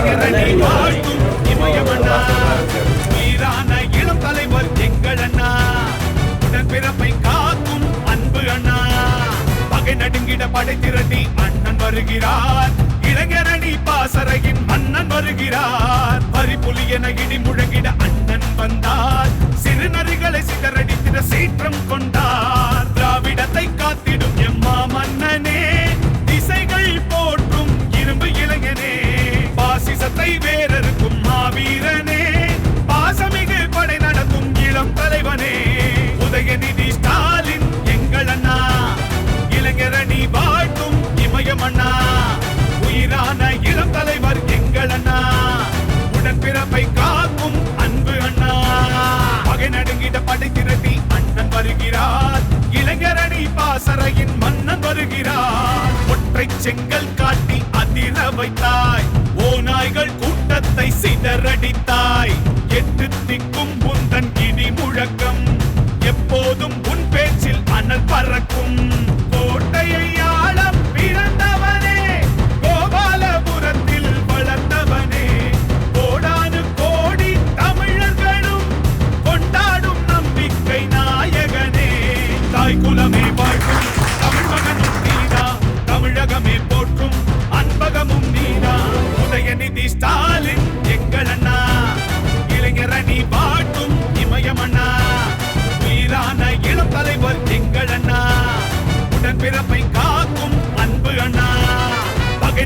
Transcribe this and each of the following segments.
திகழனை வாழ்த்தும் இமயமண்ணா காக்கும் அன்பு பகை நடுங்கிட படை திரட்டி அண்ணன் வருகிறார் இளைஞரணி பாசறையின் மன்னன் வருகிறார். வரி புலி என இடி முழங்கிட ஸ்டாலின் எங்கள் அண்ணா இளைஞரணி வாழ்த்தும் இமயம் அண்ணா உயிரான இளம் தலைவர் எங்கள் அண்ணா உடன்பிறப்பை காக்கும் அன்பு அண்ணா. பகை நடுங்கிட படை திரட்டி அண்ணன் வருகிறார். இளைஞரணி பாசறையின் மன்னன் வருகிறார். ஒற்றை செங்கல் காட்டி அதிர வைத்தாய். ஓ நாய்கள் கூட்டத்தை சிதறடித்தாய். எட்டு திக்கும் புந்தன் இடி முழக்கம். எப்போதும் உன் பேச்சில் அனல் பறக்கும் கோட்டையை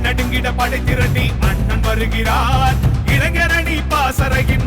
நடுங்கிட படை திரட்டி அண்ணன் வருகிறார். இளைஞரணி பாசறையின்